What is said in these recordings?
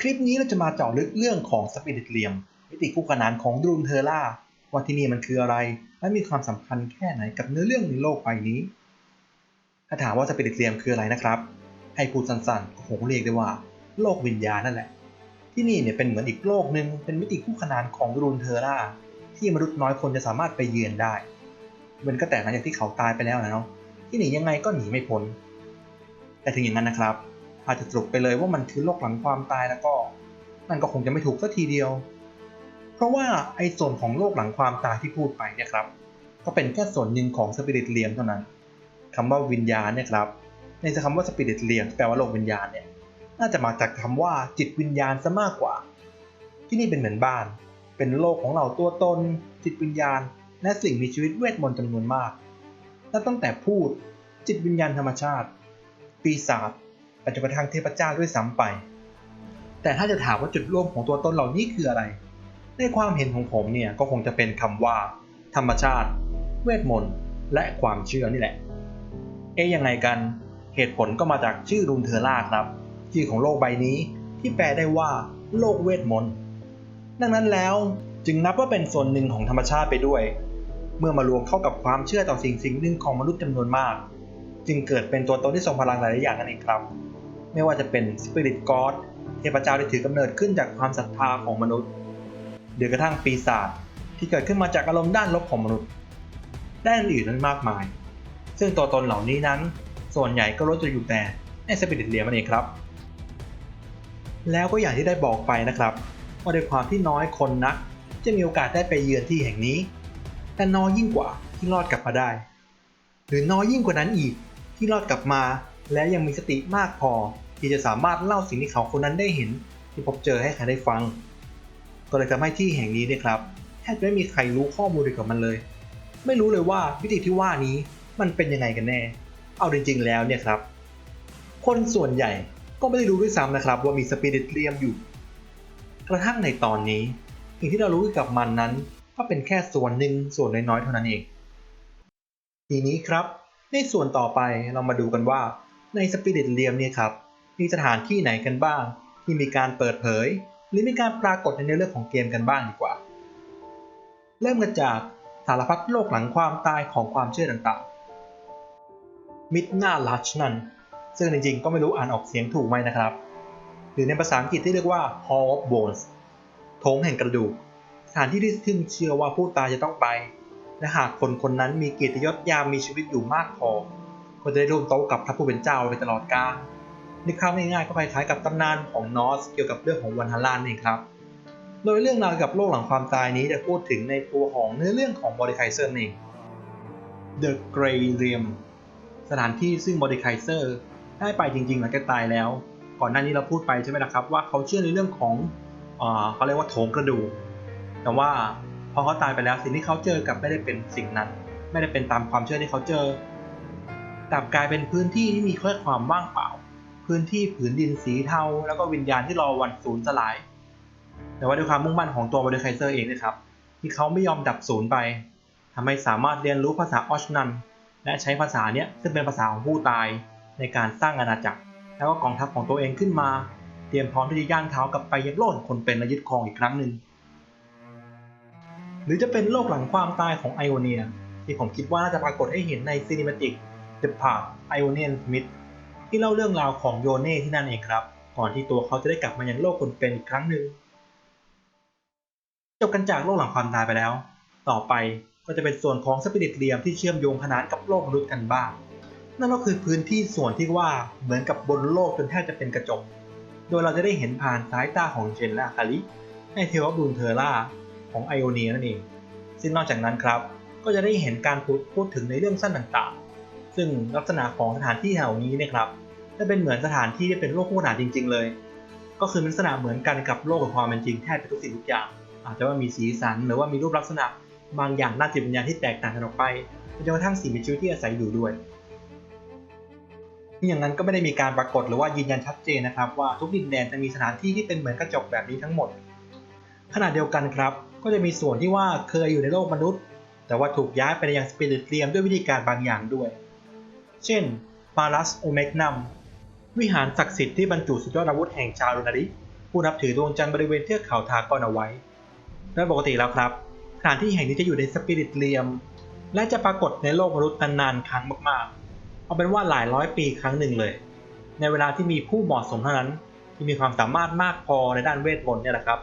คลิปนี้เราจะมาเจาะลึกเรื่องของสปิริตเลียมมิติคู่ขนานของดรูนเทอร่าว่าที่นี่มันคืออะไร และมีความสำคัญแค่ไหนกับเนื้อเรื่องในโลกใบนี้ ถ้าถามว่าสปิริตเลียมคืออะไรนะครับ ให้พูดสั้นๆก็คงเรียกได้ว่า โลกวิญญาณนั่นแหละ ที่นี่เนี่ยเป็นเหมือนอีกโลกหนึ่งเป็นมิติคู่ขนานของดรูนเทอร่าที่มนุษย์น้อยคนจะสามารถไปเยือนได้มันก็แต่หลังจากที่เขาตายไปแล้วนะเนาะที่หนียังไงก็หนีไม่พ้นแต่ถึงอย่างนั้นนะครับ อาจจะสรุปไปเลยว่ามันคือโลกหลังความตายแล้วก็นั่นก็คงจะไม่ถูกสักทีเดียว เพราะว่าไอ้ส่วนของโลกหลังความตายที่พูดไปเนี่ยครับ ก็เป็นแค่ส่วนหนึ่งของสปิริตเลียมเท่านั้นคำว่าวิญญาณเนี่ยครับ ในคำว่าสปิริตเลียมแปลว่าโลกวิญญาณเนี่ย น่าจะมาจากคำว่าจิตวิญญาณซะมากกว่า ที่นี่เป็นเหมือนบ้าน เป็นโลกของเราตัวตน จิตวิญญาณ และสิ่งมีชีวิตเวทมนต์จำนวนมาก และตั้งแต่พูดจิตวิญญาณธรรมชาติ ปีศาจ ไปจนกระทั่งเทพเจ้าด้วยซ้ำไป แต่ถ้าจะถามว่าจุดร่วมของตัวตนเหล่านี้คืออะไร ในความเห็นของผมเนี่ยก็คงจะเป็นคำว่า ธรรมชาติ เวทมนต์และความเชื่อนี่แหละ เอ๊ยยังไงกัน เหตุผลก็มาจากชื่อรูนเทอร่าครับ ชื่อของโลกใบนี้ที่แปลได้ว่า โลกเวทมนต์ดังนั้นแล้วจึงนับว่าเป็นส่วนหนึ่งของธรรมชาติไปด้วย เมื่อมารวมเข้ากับความเชื่อต่อสิ่งสิ่งหนึ่งของมนุษย์จำนวนมาก จึงเกิดเป็นตัวตนที่ทรงพลังหลายๆอย่างนั่นเองครับ ไม่ว่าจะเป็นสปิริตกอดเทพเจ้าที่ถือกำเนิดขึ้นจากความศรัทธาของมนุษย์ หรือกระทั่งปีศาจที่เกิดขึ้นมาจากอารมณ์ด้านลบของมนุษย์ ด้านอื่นๆนั้นมากมาย ซึ่งตัวตนเหล่านี้นั้น ส่วนใหญ่ก็ล้วนจะอยู่แต่ในสปิริตเลียมนั่นเองครับ แล้วก็อย่างที่ได้บอกไปนะครับว่าด้วยความที่น้อยคนนัก จะมีโอกาสได้ไปเยือนที่แห่งนี้ แต่น้อยยิ่งกว่าที่รอดกลับมาได้ หรือน้อยยิ่งกว่านั้นอีกที่รอดกลับมา และยังมีสติมากพอที่จะสามารถเล่าสิ่งที่เขาคนนั้นได้เห็น ที่พบเจอให้ใครได้ฟัง ก็เลยทำให้ที่แห่งนี้เนี่ยครับแทบไม่มีใครรู้ข้อมูลเกี่ยวกับมันเลย ไม่รู้เลยว่าวิธีที่ว่านี้มันเป็นยังไงกันแน่ เอาจริงๆแล้วเนี่ยครับ คนส่วนใหญ่ก็ไม่ได้รู้ด้วยซ้ำนะครับ ว่ามีสปิริตเลียมอยู่ กระทั่งในตอนนี้สิ่งที่เรารู้เกี่ยวกับมันนั้น ก็เป็นแค่ส่วนหนึ่งส่วนน้อยๆเท่านั้นเอง ทีนี้ครับในส่วนต่อไปเรามาดูกันว่า ในสปิริตเลียมเนี่ยครับมีสถานที่ไหนกันบ้าง ที่มีการเปิดเผย หรือมีการปรากฏในเรื่องของเกมกันบ้างดีกว่า เริ่มกันจากสารพัดโลกหลังความตายของความเชื่อต่างๆมิดนาลัชนั่นซึ่งจริงๆก็ไม่รู้อ่านออกเสียงถูกไหมนะครับ หรือในภาษาอังกฤษที่เรียกว่า Hall of Bones โถงแห่งกระดูกสถานที่ที่ซึ่งเชื่อว่าผู้ตายจะต้องไป และหากคนคนนั้นมีเกียรติยศยามมีชีวิตอยู่มากพอ ก็จะได้ร่วมโต๊ะกับพระผู้เป็นเจ้าไปตลอดกาลนึกภาพง่ายๆก็คล้ายๆกับตำนานของนอสเกี่ยวกับเรื่องของวันฮาลานเองครับ โดยเรื่องราวเกี่ยวกับโลกหลังความตายนี้จะพูดถึงในตัวของเนื้อเรื่องของบอดิไคเซอร์เอง The Grey Realm สถานที่ซึ่งบอดิไคเซอร์ได้ไปจริงๆหลังจากตายแล้ว ก่อนหน้านี้เราพูดไปใช่ไหมละครับว่าเขาเชื่อในเรื่องของเออเขาเรียกว่าโถงกระดูก แต่ว่าพอเขาตายไปแล้วสิ่งที่เขาเจอกับไม่ได้เป็นสิ่งนั้น ไม่ได้เป็นตามความเชื่อที่เขาเจอ กลับกลายเป็นพื้นที่ที่มีแค่ความว่างเปล่า พื้นที่ผืนดินสีเทาแล้วก็วิญญาณที่รอวันสูญสลาย แต่ว่าด้วยความมุ่งมั่นของตัวบริไคเซอร์เองนะครับ ที่เขาไม่ยอมดับศูนย์ไปทำให้สามารถเรียนรู้ภาษาออชนันและใช้ภาษาเนี้ยซึ่งเป็นภาษาของผู้ตายในการสร้างอาณาจักร แล้วก็กองทัพของตัวเองขึ้นมา เตรียมพร้อมที่จะย่างเท้ากลับไปยังโลกคนเป็นและยึดครองอีกครั้งหนึ่งหรือจะเป็นโลกหลังความตายของไอโอเนีย ที่ผมคิดว่าน่าจะปรากฏให้เห็นในซีนิมติก The Path Ionian Myth ที่เล่าเรื่องราวของโยเน่ที่นั่นเองครับ ก่อนที่ตัวเขาจะได้กลับมายังโลกคนเป็นอีกครั้งหนึ่งจบกันจากโลกหลังความตายไปแล้ว ต่อไปก็จะเป็นส่วนของสปิริตเลียมที่เชื่อมโยงขนานกับโลกมนุษย์กันบ้าง นั่นก็คือพื้นที่ส่วนที่ว่าเหมือนกับบนโลกจนแทบจะเป็นกระจก โดยเราจะได้เห็นผ่านสายตาของเจนและอาคาริในเทวบูนเทอร่าของไอโอเนียนั่นเองซึ่งนอกจากนั้นครับ ก็จะได้เห็นการพูดพูดถึงในเรื่องสั้นต่าง ซึ่งลักษณะของสถานที่แถวนี้เนะครับจะเป็นเหมือนสถานที่ที่เป็นโลกคู่ขนานจริง ๆ เลย ก็คือลักษณะเหมือนกันกับโลกของความเป็นจริงแทบจะทุกสิ่งทุกอย่าง อาจจะว่ามีสีสันหรือว่ามีรูปลักษณะบางอย่างด้าจิตวิญญาณที่แตกต่างกันออกไปจนกระทั่งสิ่งมีชีวิตที่อาศัยอยู่ด้วยอย่างนั้นก็ไม่ได้มีการปรากฏหรือว่ายืนยันชัดเจนนะครับ ว่าทุกดินแดนจะมีสถานที่ที่เป็นเหมือนกระจกแบบนี้ทั้งหมด ขณะเดียวกันครับ ก็จะมีส่วนที่ว่าเคยอยู่ในโลกมนุษย์ แต่ว่าถูกย้ายไปยังสปิริตเรียมด้วยวิธีการบางอย่างด้วย เช่นปารัสโอเมกนัม วิหารศักดิ์สิทธิ์ที่บรรจุสุดยอดอาวุธแห่งชาวโรนาริผู้นับถือดวงจันทร์บริเวณเทือกเขาทากอนเอาไว้ โดยปกติแล้วครับ สถานที่แห่งนี้จะอยู่ในสปิริตเรียม และจะปรากฏในโลกมนุษย์นานๆครั้งมากๆ เอาเป็นว่าหลายร้อยปีครั้งหนึ่งเลย ในเวลาที่มีผู้เหมาะสมเท่านั้น ที่มีความสามารถมากพอในด้านเวทมนต์เนี่ยแหละครับ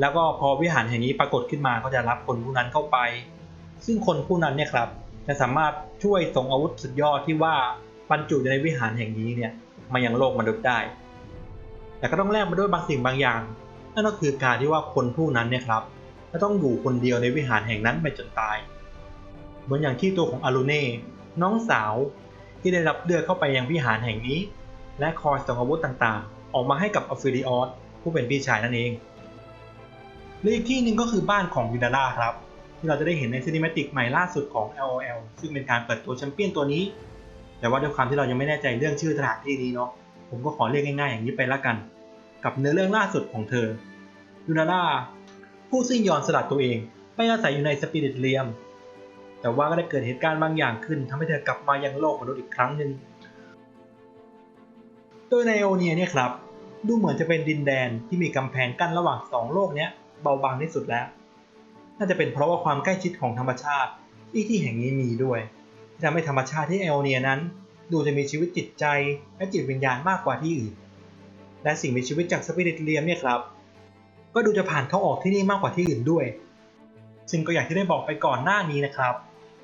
แล้วก็พอวิหารแห่งนี้ปรากฏขึ้นมาก็จะรับคนผู้นั้นเข้าไป ซึ่งคนผู้นั้นเนี่ยครับ จะสามารถช่วยส่งอาวุธสุดยอดที่ว่าบรรจุอยู่ในวิหารแห่งนี้เนี่ยมายังโลกมนุษย์ได้ แต่ก็ต้องแลกมาด้วยบางสิ่งบางอย่าง นั่นก็คือการที่ว่าคนผู้นั้นเนี่ยครับจะต้องอยู่คนเดียวในวิหารแห่งนั้นไปจนตาย เหมือนอย่างที่ตัวของอารูเน่น้องสาวที่ได้รับเลือกเข้าไปยังวิหารแห่งนี้ และคอยส่งอาวุธต่างๆ ออกมาให้กับอฟิลิออสผู้เป็นพี่ชายนั่นเองหรืออีกที่หนึ่งก็คือบ้านของวิดาร่าครับ ที่เราจะได้เห็นในซีนิเมติกใหม่ล่าสุดของ LOL ซึ่งเป็นการเปิดตัวแชมเปี้ยนตัวนี้ แต่ว่าด้วยความที่เรายังไม่แน่ใจเรื่องชื่อสถานที่นี้เนาะผมก็ขอเรียกง่ายๆ อย่างนี้ไปละกัน กับเนื้อเรื่องล่าสุดของเธอยูนาร่าผู้ซึ่งยอมสลัดตัวเอง ไปอาศัยอยู่ในสปิริตเรียม แต่ว่าก็ได้เกิดเหตุการณ์บางอย่างขึ้นทำให้เธอกลับมายังโลกมนุษย์อีกครั้งหนึ่งโดยในโอเนียเนี่ยครับ ดูเหมือนจะเป็นดินแดนที่มีกำแพงกั้นระหว่างสองโลกเนี้ยเบาบางที่สุดแล้ว น่าจะเป็นเพราะว่าความใกล้ชิดของธรรมชาติที่ที่แห่งนี้มีด้วยที่ทำให้ธรรมชาติที่เอโอเนียนั้น ดูจะมีชีวิตจิตใจและจิตวิญญาณมากกว่าที่อื่น และสิ่งมีชีวิตจากสปิริตเรียมเนี่ยครับ ก็ดูจะผ่านเข้าออกที่นี่มากกว่าที่อื่นด้วย ซึ่งก็อย่างที่ได้บอกไปก่อนหน้านี้นะครับ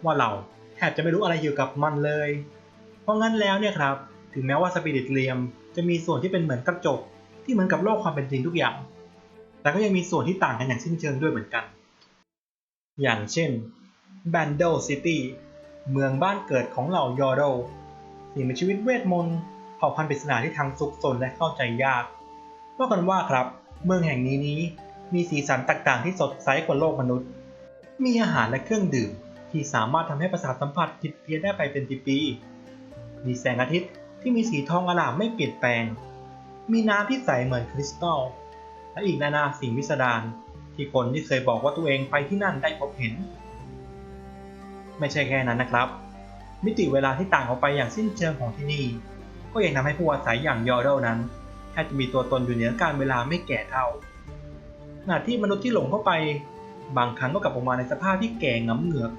ว่าเราแทบจะไม่รู้อะไรเกี่ยวกับมันเลย เพราะงั้นแล้วเนี่ยครับถึงแม้ว่าสปิริตเรียมจะมีส่วนที่เป็นเหมือนกระจกที่เหมือนกับโลกความเป็นจริงทุกอย่าง แต่ก็ยังมีส่วนที่ต่างกันอย่างสิ้นเชิงด้วยเหมือนกัน อย่างเช่น b a n d l City เมืองบ้านเกิดของเหล่ายอร์โดสิ่งมีชีวิตเวทมนต์เผ่าพันธุ์ปริศนาที่ทั้งซุกซนและเข้าใจยากว่ากันว่าครับ เมืองแห่งนี้นี้มีสีสันต่างๆที่สดใสกว่าโลกมนุษย์ มีอาหารและเครื่องดื่ม ที่สามารถทำให้ประสาทสัมผัสผิดเพี้ยนได้ไปเป็นปีๆมีแสงอาทิตย์ที่มีสีทองอลามไม่เปลี่ยนแปลง มีน้ำที่ใสเหมือนคริสตัล และอีกนานาสิ่งวิสดาร ที่คนที่เคยบอกว่าตัวเองไปที่นั่นได้พบเห็น ไม่ใช่แค่นั้นนะครับ มิติเวลาที่ต่างออกไปอย่างสิ้นเชิงของที่นี่ ก็ยังทำให้ผู้อาศัยอย่างยอร์เดลนั้นแทบจะมีตัวตนอยู่เหนือการเวลาไม่แก่เท่าขณะที่มนุษย์ที่หลงเข้าไป บางครั้งก็กลับออกมาในสภาพที่แก่งำเหงือก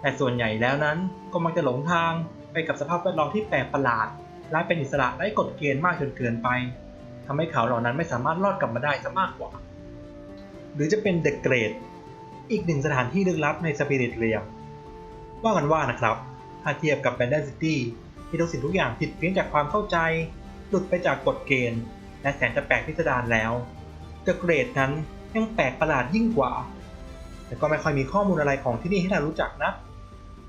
แต่ส่วนใหญ่แล้วนั้นก็มักจะหลงทางไปกับสภาพแวดล้อมที่แปลกประหลาดและเป็นอิสระไร้กฎเกณฑ์มากจนเกินไปทำให้เขาเหล่านั้นไม่สามารถรอดกลับมาได้ซะมากกว่า หรือจะเป็นเดอะเกรดอีกหนึ่งสถานที่ลึกลับในสปิริตเรียมว่ากันว่านะครับ ถ้าเทียบกับแบนเดนซิตี้ที่ทุกสิ่งทุกอย่างผิดเพี้ยนจากความเข้าใจ หลุดไปจากกฎเกณฑ์ และแสนจะแปลกพิสดารแล้วเดอะเกรดนั้นยังแปลกประหลาดยิ่งกว่า แต่ก็ไม่ค่อยมีข้อมูลอะไรของที่นี่ให้เรารู้จักนะ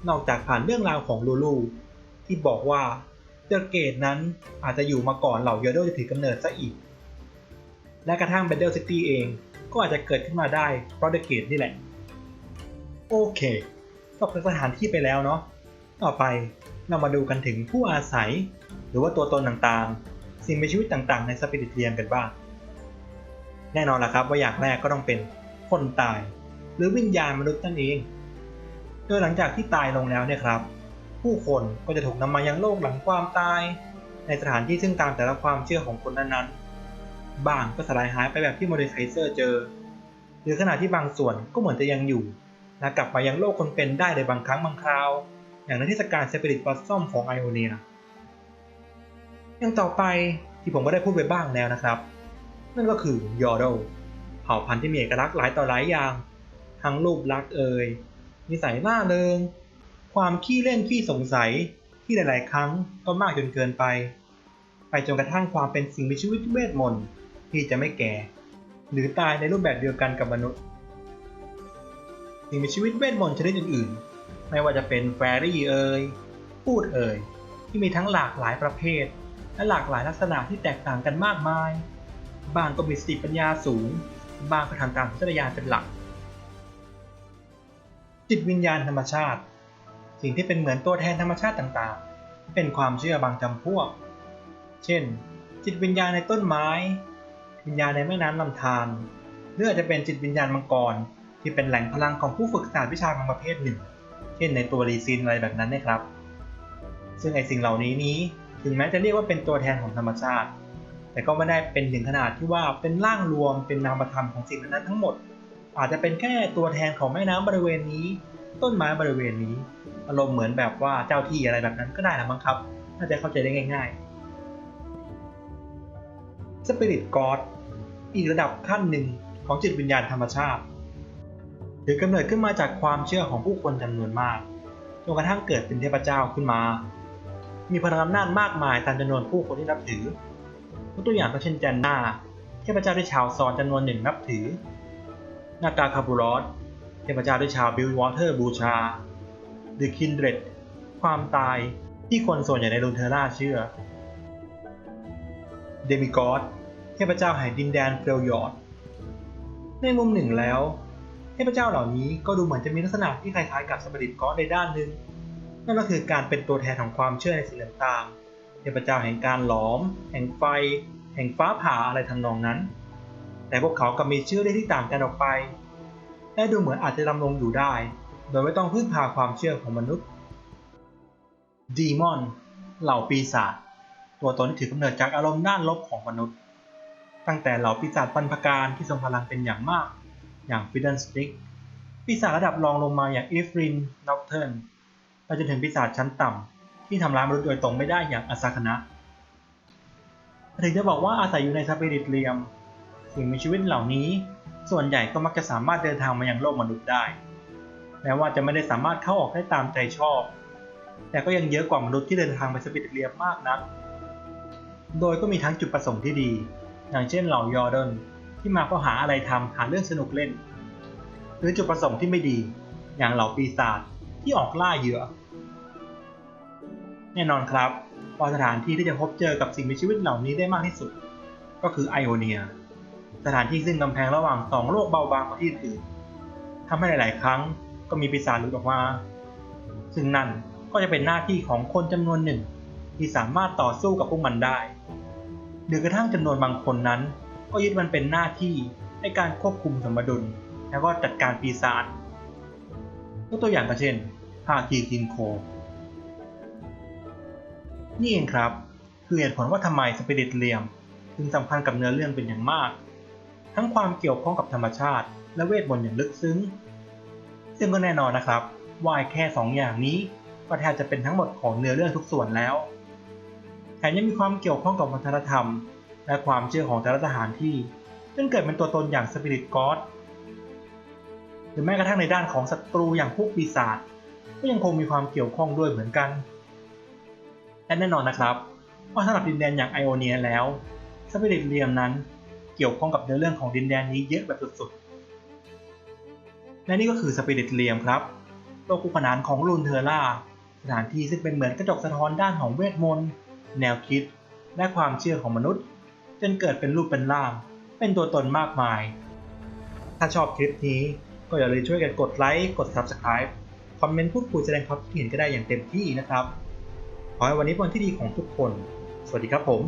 นอกจากผ่านเรื่องราวของลูลูที่บอกว่าเดอะเกตนั้นอาจจะอยู่มาก่อนเหล่ายอโดจะถือกำเนิดซะอีก และกระทั่งเบนเดลซิตี้เอง ก็อาจจะเกิดขึ้นมาได้เพราะเดอะเกตนี่แหละ โอเคจบสถานที่ไปแล้วเนาะต่อไปเรามาดูกันถึงผู้อาศัย หรือว่าตัวตนต่างๆ สิ่งมีชีวิตต่างๆ ในสปิริตเรียมกันบ้าง แน่นอนละครับว่าอย่างแรกก็ต้องเป็นคนตาย หรือวิญญาณมนุษย์นั่นเอง โดยหลังจากที่ตายลงแล้วเนี่ยครับ ผู้คนก็จะถูกนำมายังโลกหลังความตาย ในสถานที่ซึ่งตามแต่ละความเชื่อของคนนั้นๆ บางก็สลายหายไปแบบที่โมเดลไคเซอร์เจอ หรือขณะที่บางส่วนก็เหมือนจะยังอยู่และกลับมายังโลกคนเป็นได้ในบางครั้งบางคราว อย่างในเทศกาลเซปิริตบอสซอมของไอโอเนียอย่างต่อไปที่ผมก็ได้พูดไปบ้างแล้วนะครับ นั่นก็คือยอร์โดเผ่าพันธุ์ที่มีเอกลักษณ์หลายต่อหลายอย่าง ทั้งรูปลักษณ์เอ่ยนิสัยล่าเริง ความขี้เล่นขี้สงสัยที่หลาย ๆ ครั้งก็มากจนเกินไป ไปจนกระทั่งความเป็นสิ่งมีชีวิตเวทมนต์ ที่จะไม่แก่ หรือตายในรูปแบบเดียวกันกับมนุษย์สิ่งมีชีวิตเวทมนต์ชนิดอื่นๆ ไม่ว่าจะเป็นแฟรี่เอ่ยพูดเอ่ยที่มีทั้งหลากหลายประเภท และหลากหลายลักษณะที่แตกต่างกันมากมาย บางก็มีสติปัญญาสูง บางก็ทางการพัฒนญาเป็นหลัก จิตวิญญาณธรรมชาติ สิ่งที่เป็นเหมือนตัวแทนธรรมชาติต่างๆ เป็นความเชื่อบางจำพวก เช่น จิตวิญญาณในต้นไม้ วิญญาณในแม่น้ำลำธารหรืออาจจะเป็นจิตวิญญาณมังกร ที่เป็นแหล่งพลังของผู้ฝึกศาสตร์วิชาบางประเภทหนึ่ง เช่นในตัวรีซินอะไรแบบนั้นนะครับ ซึ่งไอสิ่งเหล่านี้นี้ถึงแม้จะเรียกว่าเป็นตัวแทนของธรรมชาติ แต่ก็ไม่ได้เป็นถึงขนาดที่ว่าเป็นร่างรวมเป็นนามธรรมของสิ่งนั้นทั้งหมด อาจจะเป็นแค่ตัวแทนของแม่น้ำบริเวณนี้ ต้นไม้บริเวณนี้ อารมณ์เหมือนแบบว่าเจ้าที่อะไรแบบนั้นก็ได้ละมั้งครับ น่าจะเข้าใจได้ง่าย ๆ Spirit God อีกระดับขั้นหนึ่งของจิตวิญญาณธรรมชาติถือกำเนิดขึ้นมาจากความเชื่อของผู้คนจำนวนมากจนกระทั่งเกิดเป็นเทพเจ้าขึ้นมา มีพลังอำนาจมากมายตามจำนวนผู้คนที่นับถือ ตัวอย่างก็เช่นแจนนาเทพเจ้าที่ชาวซอนจำนวนหนึ่งนับถือ นากาคาบูรอสเทพเจ้าที่ชาวบิลวอเตอร์บูชาเดอะคินเดรดความตายที่คนส่วนใหญ่ในลูนเทอร่าเชื่อ เดมิกอสเทพเจ้าแห่งดินแดนเฟลยอร์ดในมุมหนึ่งแล้ว เทพเจ้าเหล่านี้ก็ดูเหมือนจะมีลักษณะที่คล้ายๆกับสปริตกอสในด้านหนึ่งนั่นก็คือการเป็นตัวแทนของความเชื่อในสิ่งต่างๆเทพเจ้าแห่งการหลอม แห่งไฟ แห่งฟ้าผ่าอะไรทำนองนั้น แต่พวกเขาก็มีชื่อเรียกที่ต่างกันออกไป และดูเหมือนอาจจะดำรงอยู่ได้ โดยไม่ต้องพึ่งพาความเชื่อของมนุษย์ดีมอนเหล่าปีศาจ ตัวตนที่ถือกำเนิดจากอารมณ์ด้านลบของมนุษย์ ตั้งแต่เหล่าปีศาจปันพการที่ทรงพลังเป็นอย่างมาก อย่างฟิดเดนสติกปีศาจระดับรองลงมาอย่างอีฟรินน็อกเทิร์นไปจนถึงปีศาจชั้นต่ำที่ทำร้ายมนุษย์โดยตรงไม่ได้อย่างอาซาคณะถึงจะบอกว่าอาศัยอยู่ในสปิริตเรียมสิ่งมีชีวิตเหล่านี้ ส่วนใหญ่ก็มักจะสามารถเดินทางมายังโลกมนุษย์ได้แม้ว่าจะไม่ได้สามารถเข้าออกได้ตามใจชอบ แต่ก็ยังเยอะกว่ามนุษย์ที่เดินทางไปสปิริตเรียมมากนัก โดยก็มีทั้งจุดประสงค์ที่ดี อย่างเช่นเหล่ายอร์ดนที่มาเพราะหาอะไรทำหาเรื่องสนุกเล่น หรือจุดประสงค์ที่ไม่ดี อย่างเหล่าปีศาจที่ออกล่าเหยื่อ แน่นอนครับว่าสถานที่ที่จะพบเจอกับสิ่งมีชีวิตเหล่านี้ได้มากที่สุด ก็คือไอโอเนีย สถานที่ซึ่งกำแพงระหว่างสองโลกเบาบางกว่าที่อื่นทำให้หลาย ๆ ครั้งก็มีปีศาจหลุดออกมา ซึ่งนั่นก็จะเป็นหน้าที่ของคนจำนวนหนึ่ง ที่สามารถต่อสู้กับพวกมันได้ หรือกระทั่งจำนวนบางคนนั้น ก็ยึดมันเป็นหน้าที่ในการควบคุมสมดุล แล้วก็จัดการปีศาจยกตัวอย่างก็เช่นภาคีคินโค นี่เองครับ คือเหตุผลว่าทำไมสปิริตเลียมถึงสำคัญกับเนื้อเรื่องเป็นอย่างมาก ทั้งความเกี่ยวข้องกับธรรมชาติ และเวทมนต์อย่างลึกซึ้ง ซึ่งก็แน่นอนนะครับว่าแค่ 2ออย่างนี้ก็แทบจะเป็นทั้งหมดของเนื้อเรื่องทุกส่วนแล้ว ถมยังมีความเกี่ยวข้องกับวัฒนธรรม และความเชื่อของแต่ละสถานที่จนเกิดเป็นตัวตนอย่างสปิริตกอดหรือแม้กระทั่งในด้านของศัตรูอย่างพวกปีศาจก็ยังคงมีความเกี่ยวข้องด้วยเหมือนกันและแน่นอนนะครับ ว่าสำหรับดินแดนอย่างไอโอเนียแล้วสปิริตเรียมนั้นเกี่ยวข้องกับเนื้อเรื่องของดินแดนนี้เยอะแบบสุดๆ และนี่ก็คือสปิริตเรียมครับโลกคู่ขนานของลูนเทอร่าสถานที่ซึ่งเป็นเหมือนกระจกสะท้อนด้านของเวทมนต์ แนวคิด และความเชื่อของมนุษย์ จนเกิดเป็นรูปเป็นร่าง เป็นตัวตนมากมาย ถ้าชอบคลิปนี้ก็อย่าลืมช่วยกันกดไลค์กด Subscribe คอมเมนต์พูดคุยแสดงความคิดเห็นก็ได้อย่างเต็มที่นะครับ ขอให้วันนี้เป็นวันที่ดีของทุกคน สวัสดีครับผม